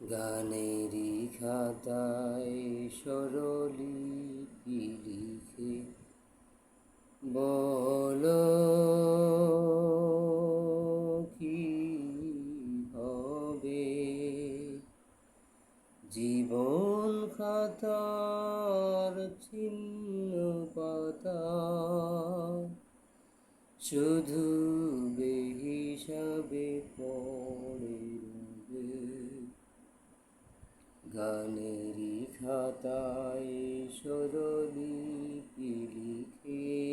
গানেরই খাতায় সরলিপি লিখে বলো কি হবে? জীবন খাতার ছিন্ন পাতা শুধু বেহিসাবে পড়ে রবে গানেরই খাতায় সরলিপি লিখে।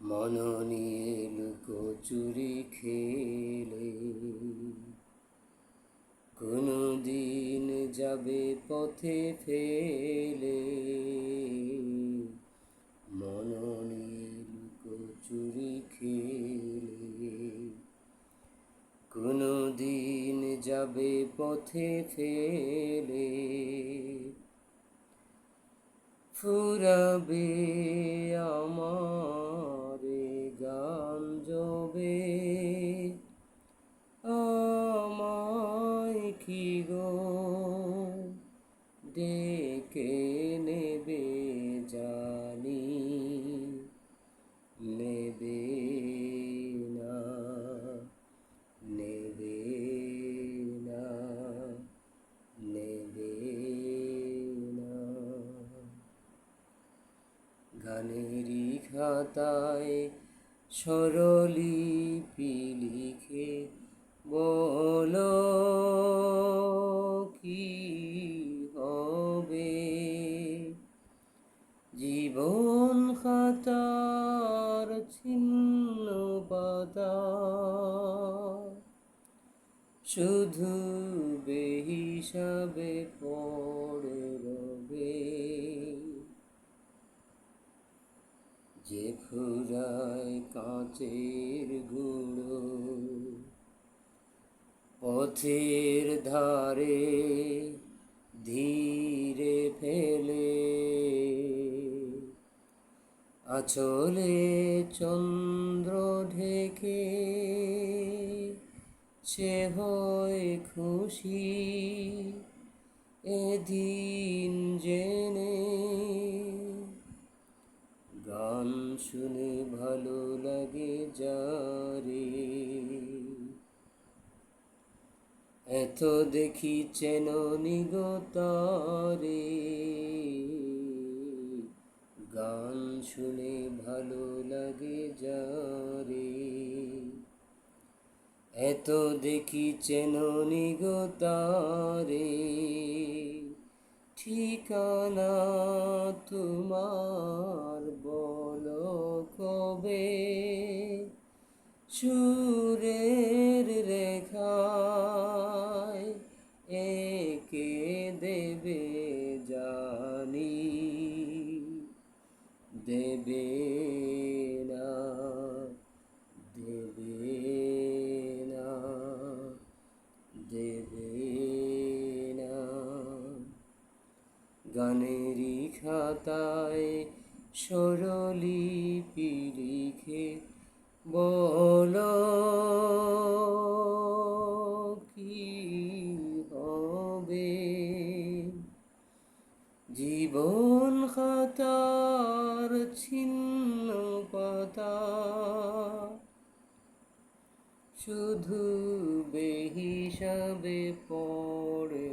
মন নিয়ে লুকোচুরি খেলে। কোনো দিন যাবে পথে ফেলে। মন নিয়ে লুকোচুরি খেলে। কোনো দিন যাবে পথে ফেলে ফুরাবে আমার গান জবে আমায় কি গো? ডেকে নেবে জানি গানেরই খাতায় সরলিপি লিখে বলো কি হবে? জীবন খাতার ছিন্ন পাতা শুধু বেহিসাবে পড়ে রবে। যে ফুরায় কাঁচের গুঁড়ো, পথের ধারে ধীরে ফেলে। আচলে চন্দ্র ঢেকে সে হয় খুশি, এদিন জেনে গান শুনে ভালো লাগে যারে। এত দেখি চেন নিগতারে। গান শুনে ভালো লাগে যারে। এত দেখি চেন নিগতারে। ঠিকানা তোমার কবে সুরের রেখায় একে দেবে জানি দেবে না দেবে না দেবে না। গানেরই খাতায় সরলিপি লিখে বলো কি হবে? জীবন খাতার ছিন্ন পাতা শুধু বেহিসাবে পড়ে